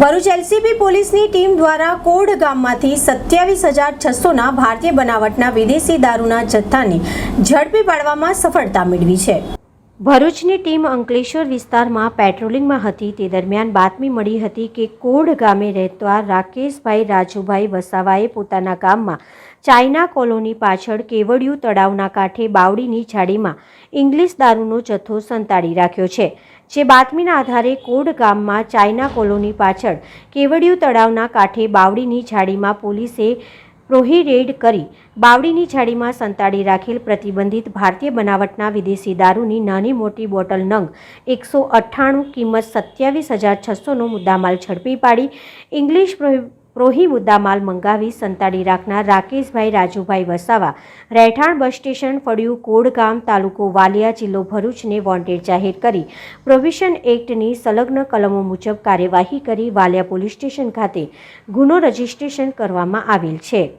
Bharuch LCB પોલીસની team દ્વારા કોડ ગામમાંથી સત્યાવીસ હજાર છસોના ભારતીય બનાવટના વિદેશી દારૂના જથ્થાને ઝડપી પાડવામાં સફળતા મેળવી છે. ભરૂચની ટીમ અંકલેશ્વર વિસ્તારમાં પેટ્રોલિંગમાં હતી. તે દરમિયાન બાતમી મળી હતી કે કોડ ગામે રહેતા રાકેશભાઈ રાજુભાઈ વસાવાએ પોતાના ગામમાં ચાઇના કોલોની પાછળ કેવડિયું તળાવના કાંઠે બાવડીની ઝાડીમાં ઇંગ્લિશ દારૂનો જથ્થો સંતાડી રાખ્યો છે. જે બાતમીના આધારે કોડ ગામમાં ચાઇના કોલોની પાછળ કેવડિયું તળાવના કાંઠે બાવડીની ઝાડીમાં પોલીસે પ્રોહી રેડ કરી બાવડીની છાડીમાં સંતાડી રાખેલ પ્રતિબંધિત ભારતીય બનાવટના વિદેશી દારૂની નાની મોટી બોટલ નંગ એકસો અઠ્ઠાણું કિંમત સત્યાવીસ હજાર છસોનો મુદ્દામાલ ઝડપી પાડી, ઇંગ્લિશ પ્રોહી મુદ્દામાલ મંગાવી સંતાડી રાખનાર રાકેશભાઈ રાજુભાઈ વસાવા રહેઠાણ બસ સ્ટેશન ફળિયું કોડગામ તાલુકો વાલિયા જિલ્લો ભરૂચને વોન્ટેડ જાહેર કરી. પ્રોવિશન એક્ટની સંલગ્ન કલમો મુજબ કાર્યવાહી કરી વાલિયા પોલીસ સ્ટેશન ખાતે ગુનો રજીસ્ટ્રેશન કરવામાં આવેલ છે.